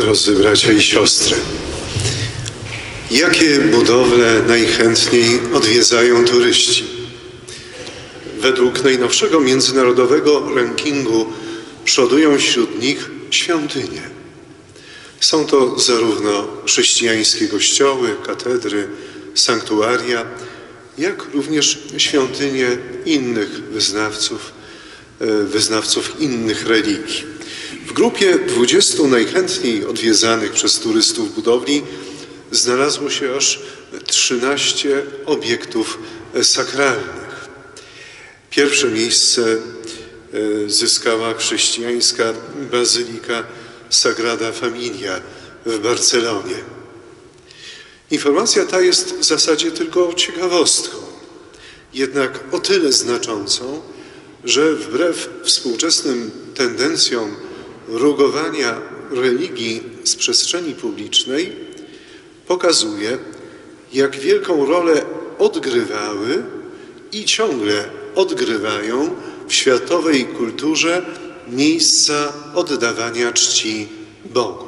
Drodzy bracia i siostry, jakie budowle najchętniej odwiedzają turyści? Według najnowszego międzynarodowego rankingu przodują wśród nich świątynie. Są to zarówno chrześcijańskie kościoły, katedry, sanktuaria, jak również świątynie innych wyznawców, e, wyznawców innych religii. W grupie 20 najchętniej odwiedzanych przez turystów budowli znalazło się aż 13 obiektów sakralnych. Pierwsze miejsce e, zyskała chrześcijańska bazylika Sagrada Familia w Barcelonie. Informacja ta jest w zasadzie tylko ciekawostką, jednak o tyle znaczącą, że wbrew współczesnym tendencjom rugowania religii z przestrzeni publicznej pokazuje, jak wielką rolę odgrywały i ciągle odgrywają w światowej kulturze miejsca oddawania czci Bogu.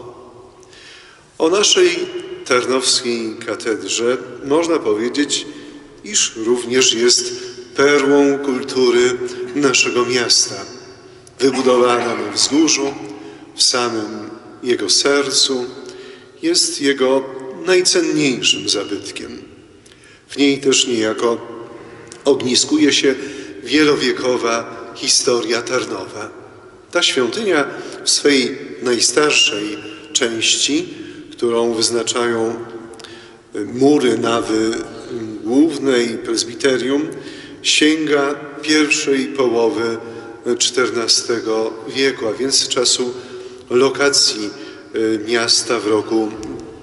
O naszej tarnowskiej katedrze można powiedzieć, iż również jest perłą kultury naszego miasta, wybudowana na wzgórzu, w samym jego sercu, jest jego najcenniejszym zabytkiem. W niej też niejako ogniskuje się wielowiekowa historia Tarnowa. Ta świątynia w swej najstarszej części, którą wyznaczają mury nawy głównej prezbiterium, sięga pierwszej połowy XIV wieku, a więc czasu lokacji miasta w roku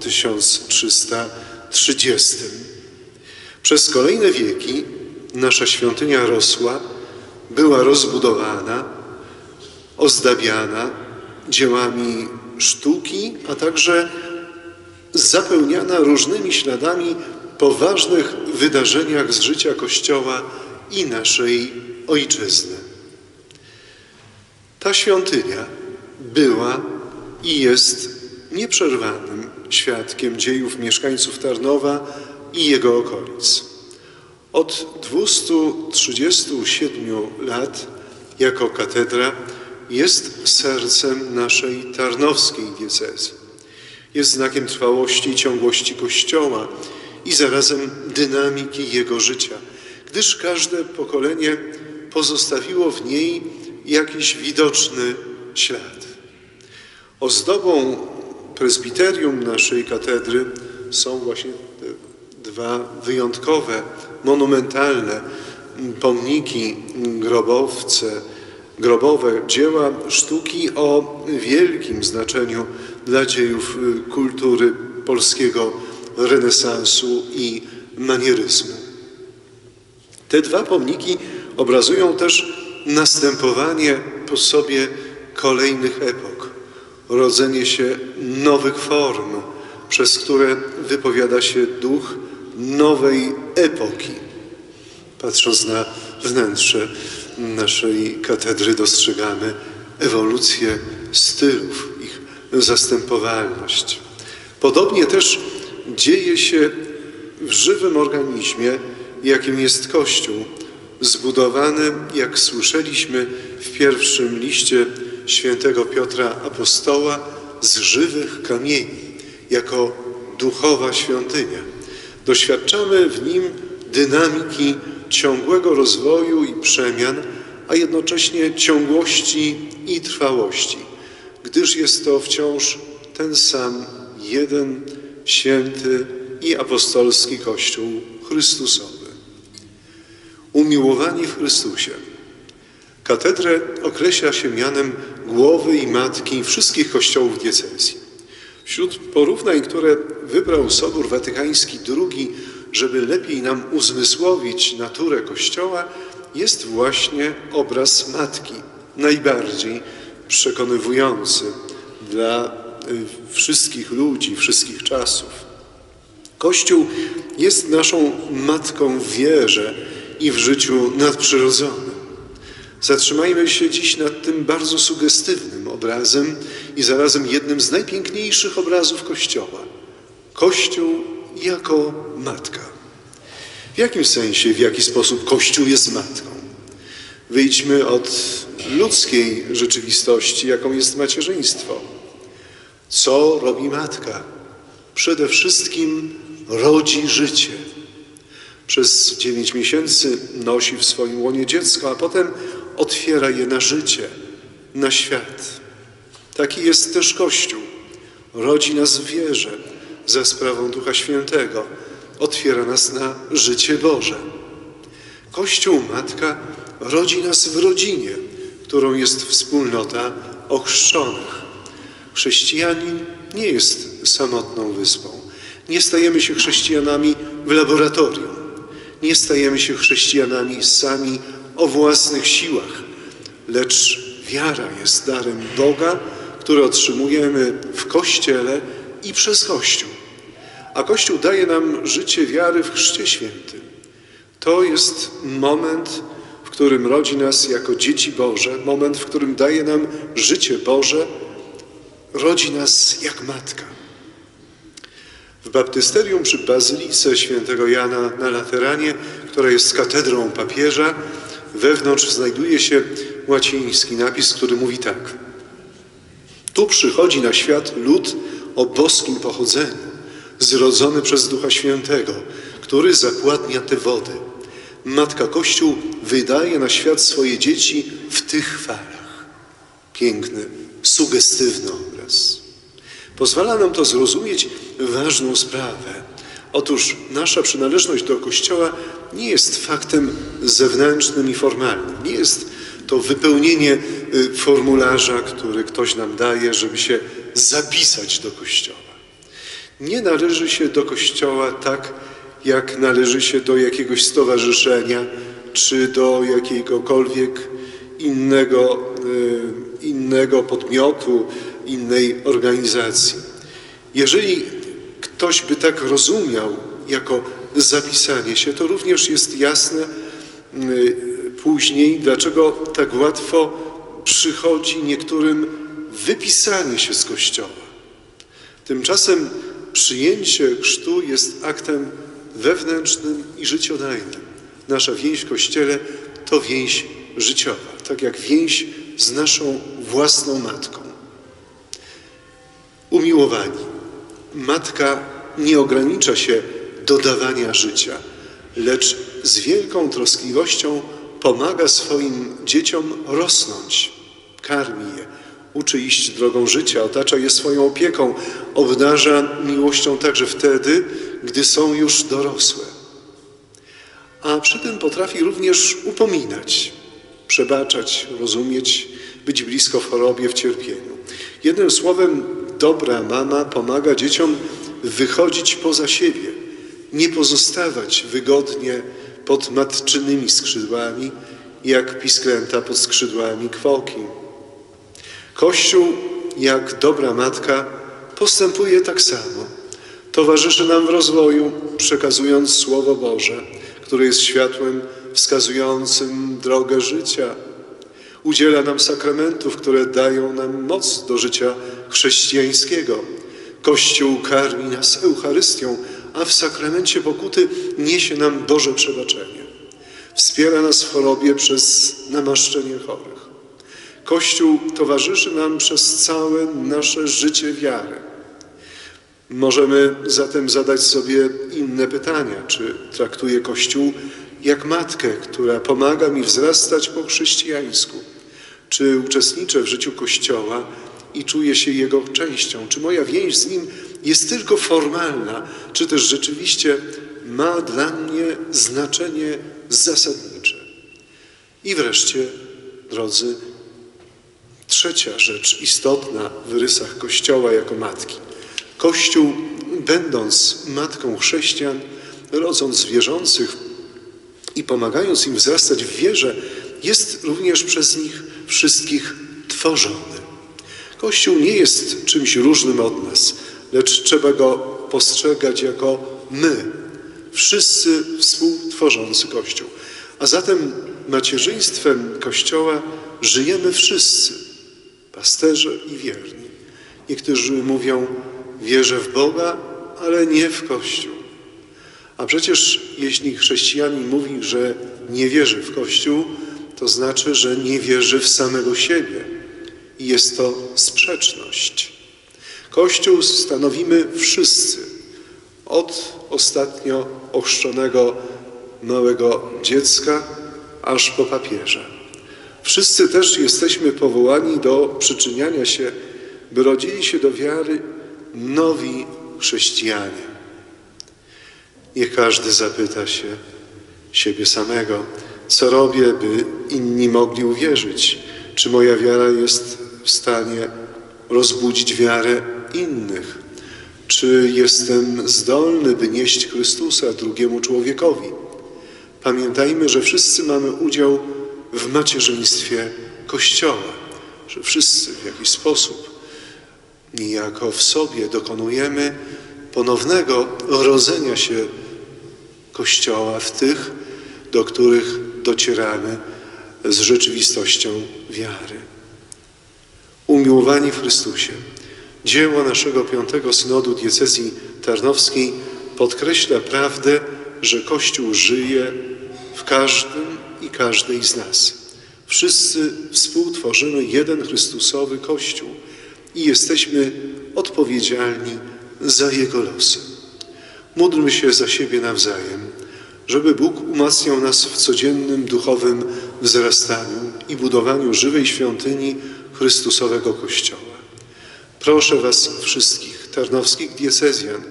1330. Przez kolejne wieki nasza świątynia rosła, była rozbudowana, ozdabiana dziełami sztuki, a także zapełniana różnymi śladami po ważnych wydarzeniach z życia Kościoła i naszej ojczyzny. Ta świątynia była i jest nieprzerwanym świadkiem dziejów mieszkańców Tarnowa i jego okolic. Od 237 lat jako katedra jest sercem naszej tarnowskiej diecezji. Jest znakiem trwałości i ciągłości Kościoła i zarazem dynamiki jego życia, gdyż każde pokolenie pozostawiło w niej jakiś widoczny ślad. Ozdobą prezbiterium naszej katedry są właśnie te dwa wyjątkowe, monumentalne pomniki grobowce, grobowe dzieła sztuki o wielkim znaczeniu dla dziejów kultury polskiego renesansu i manieryzmu. Te dwa pomniki obrazują też następowanie po sobie kolejnych epok, rodzenie się nowych form, przez które wypowiada się duch nowej epoki. Patrząc na wnętrze naszej katedry, dostrzegamy ewolucję stylów, ich zastępowalność. Podobnie też dzieje się w żywym organizmie, jakim jest Kościół, zbudowany, jak słyszeliśmy w pierwszym liście świętego Piotra Apostoła, z żywych kamieni, jako duchowa świątynia. Doświadczamy w nim dynamiki ciągłego rozwoju i przemian, a jednocześnie ciągłości i trwałości, gdyż jest to wciąż ten sam jeden święty i apostolski Kościół Chrystusowy. Umiłowani w Chrystusie. Katedrę określa się mianem głowy i matki wszystkich kościołów diecezji. Wśród porównań, które wybrał Sobór Watykański II, żeby lepiej nam uzmysłowić naturę Kościoła, jest właśnie obraz matki, najbardziej przekonywujący dla wszystkich ludzi, wszystkich czasów. Kościół jest naszą matką w wierze i w życiu nadprzyrodzonym. Zatrzymajmy się dziś nad tym bardzo sugestywnym obrazem i zarazem jednym z najpiękniejszych obrazów Kościoła. Kościół jako matka. W jakim sensie, w jaki sposób Kościół jest matką? Wyjdźmy od ludzkiej rzeczywistości, jaką jest macierzyństwo. Co robi matka? Przede wszystkim rodzi życie. Przez dziewięć miesięcy nosi w swoim łonie dziecko, a potem otwiera je na życie, na świat. Taki jest też Kościół. Rodzi nas w wierze za sprawą Ducha Świętego. Otwiera nas na życie Boże. Kościół Matka rodzi nas w rodzinie, którą jest wspólnota ochrzczonych. Chrześcijanin nie jest samotną wyspą. Nie stajemy się chrześcijanami w laboratorium. Nie stajemy się chrześcijanami sami o własnych siłach, lecz wiara jest darem Boga, który otrzymujemy w Kościele i przez Kościół. A Kościół daje nam życie wiary w Chrzcie Świętym. To jest moment, w którym rodzi nas jako dzieci Boże, moment, w którym daje nam życie Boże, rodzi nas jak matka. W baptysterium przy Bazylice świętego Jana na Lateranie, która jest katedrą papieża, wewnątrz znajduje się łaciński napis, który mówi tak. Tu przychodzi na świat lud o boskim pochodzeniu, zrodzony przez Ducha Świętego, który zapładnia te wody. Matka Kościół wydaje na świat swoje dzieci w tych falach. Piękny, sugestywny obraz. Pozwala nam to zrozumieć ważną sprawę. Otóż nasza przynależność do Kościoła nie jest faktem zewnętrznym i formalnym. Nie jest to wypełnienie y, formularza, który ktoś nam daje, żeby się zapisać do Kościoła. Nie należy się do Kościoła tak, jak należy się do jakiegoś stowarzyszenia czy do jakiegokolwiek innego, y, innego podmiotu, innej organizacji. Jeżeli ktoś by tak rozumiał jako zapisanie się, to również jest jasne y, później, dlaczego tak łatwo przychodzi niektórym wypisanie się z Kościoła. Tymczasem przyjęcie chrztu jest aktem wewnętrznym i życiodajnym. Nasza więź w Kościele to więź życiowa, tak jak więź z naszą własną matką. Umiłowani, matka nie ogranicza się do dawania życia, lecz z wielką troskliwością pomaga swoim dzieciom rosnąć, karmi je, uczy iść drogą życia, otacza je swoją opieką, obdarza miłością także wtedy, gdy są już dorosłe. A przy tym potrafi również upominać, przebaczać, rozumieć, być blisko w chorobie, w cierpieniu. Jednym słowem, dobra mama pomaga dzieciom wychodzić poza siebie, nie pozostawać wygodnie pod matczynymi skrzydłami, jak pisklęta pod skrzydłami kwoki. Kościół, jak dobra matka, postępuje tak samo. Towarzyszy nam w rozwoju, przekazując Słowo Boże, które jest światłem wskazującym drogę życia. Udziela nam sakramentów, które dają nam moc do życia chrześcijańskiego. Kościół karmi nas Eucharystią, a w sakramencie pokuty niesie nam Boże przebaczenie. Wspiera nas w chorobie przez namaszczenie chorych. Kościół towarzyszy nam przez całe nasze życie wiary. Możemy zatem zadać sobie inne pytania. Czy traktuję Kościół jak matkę, która pomaga mi wzrastać po chrześcijańsku? Czy uczestniczę w życiu Kościoła i czuję się jego częścią? Czy moja więź z nim jest tylko formalna, czy też rzeczywiście ma dla mnie znaczenie zasadnicze? I wreszcie, drodzy, trzecia rzecz istotna w rysach Kościoła jako matki. Kościół, będąc matką chrześcijan, rodząc wierzących i pomagając im wzrastać w wierze, jest również przez nich wszystkich tworzony. Kościół nie jest czymś różnym od nas, lecz trzeba go postrzegać jako my, wszyscy współtworzący Kościół. A zatem macierzyństwem Kościoła żyjemy wszyscy. pasterze i wierni. Niektórzy mówią, wierzę w Boga, ale nie w Kościół. A przecież jeśli chrześcijanin mówi, że nie wierzy w Kościół, to znaczy, że nie wierzy w samego siebie. I jest to sprzeczność. Kościół stanowimy wszyscy, od ostatnio ochrzczonego małego dziecka aż po papieża. Wszyscy też jesteśmy powołani do przyczyniania się, by rodzili się do wiary nowi chrześcijanie. Niech każdy zapyta się siebie samego, co robię, by inni mogli uwierzyć, czy moja wiara jest w stanie rozbudzić wiarę innych, czy jestem zdolny, by nieść Chrystusa drugiemu człowiekowi. Pamiętajmy, że wszyscy mamy udział w macierzyństwie Kościoła, że wszyscy w jakiś sposób niejako w sobie dokonujemy ponownego rodzenia się Kościoła w tych, do których docieramy z rzeczywistością wiary. Umiłowani w Chrystusie, dzieło naszego piątego synodu diecezji tarnowskiej podkreśla prawdę, że Kościół żyje w każdym i każdej z nas. Wszyscy współtworzymy jeden Chrystusowy Kościół i jesteśmy odpowiedzialni za Jego losy. Módlmy się za siebie nawzajem, żeby Bóg umacniał nas w codziennym duchowym wzrastaniu i budowaniu żywej świątyni Chrystusowego Kościoła. Proszę Was wszystkich, tarnowskich diecezjan,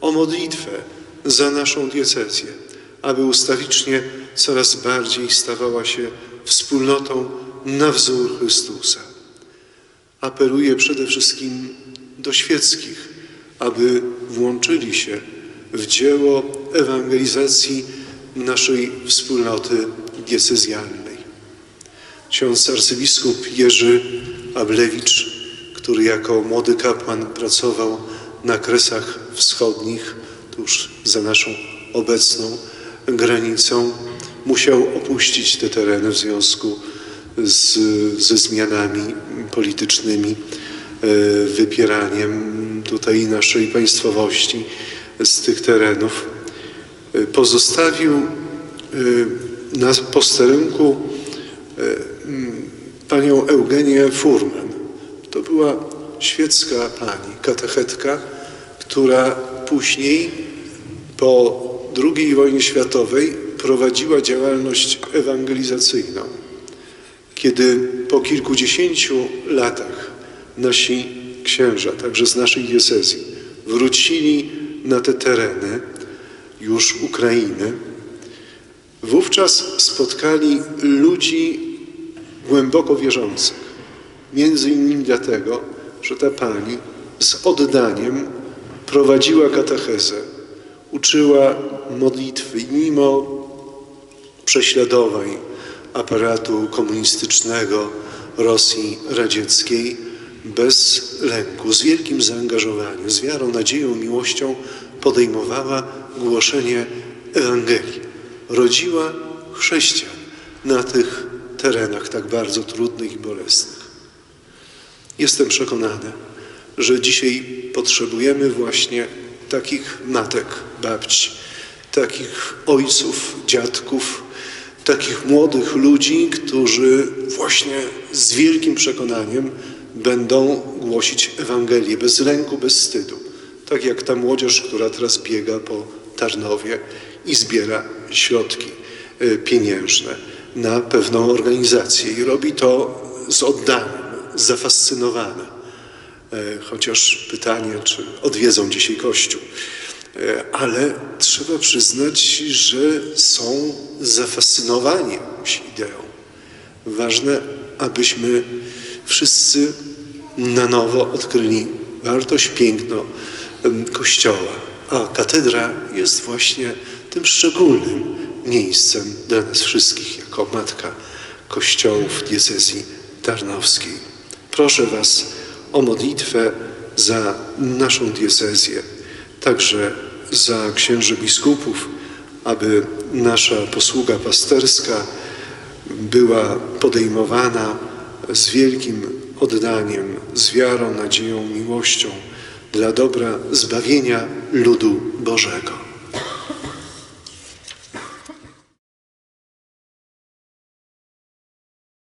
o modlitwę za naszą diecezję, aby ustawicznie coraz bardziej stawała się wspólnotą na wzór Chrystusa. Apeluję przede wszystkim do świeckich, aby włączyli się w dzieło ewangelizacji naszej wspólnoty diecezjalnej. Ksiądz arcybiskup Jerzy Ablewicz, który jako młody kapłan pracował na Kresach Wschodnich, tuż za naszą obecną granicą, musiał opuścić te tereny w związku z, ze zmianami politycznymi, e, wypieraniem tutaj naszej państwowości z tych terenów. E, Pozostawił e, na posterunku panią Eugenię Furman. To była świecka pani, katechetka, która później po II wojnie światowej prowadziła działalność ewangelizacyjną. Kiedy po kilkudziesięciu latach nasi księża, także z naszej diecezji, wrócili na te tereny, już Ukrainy, wówczas spotkali ludzi głęboko wierzących. Między innymi dlatego, że ta pani z oddaniem prowadziła katechezę, uczyła modlitwy mimo prześladowań aparatu komunistycznego Rosji radzieckiej bez lęku, z wielkim zaangażowaniem, z wiarą, nadzieją, miłością podejmowała głoszenie Ewangelii. Rodziła chrześcijan na tych terenach tak bardzo trudnych i bolesnych. Jestem przekonany, że dzisiaj potrzebujemy właśnie takich matek, babci, takich ojców, dziadków, takich młodych ludzi, którzy właśnie z wielkim przekonaniem będą głosić Ewangelię bez lęku, bez wstydu. Tak jak ta młodzież, która teraz biega po Tarnowie i zbiera środki e, pieniężne na pewną organizację i robi to z oddaniem, zafascynowana. E, chociaż pytanie, czy odwiedzą dzisiaj Kościół. E, ale trzeba przyznać, że są zafascynowani jakąś ideą. Ważne, abyśmy wszyscy na nowo odkryli wartość, piękno Kościoła. A katedra jest właśnie tym szczególnym miejscem dla nas wszystkich, jako matka Kościołów diecezji tarnowskiej. Proszę Was o modlitwę za naszą diecezję, także za księży biskupów, aby nasza posługa pasterska była podejmowana z wielkim oddaniem, z wiarą, nadzieją, miłością dla dobra zbawienia ludu Bożego.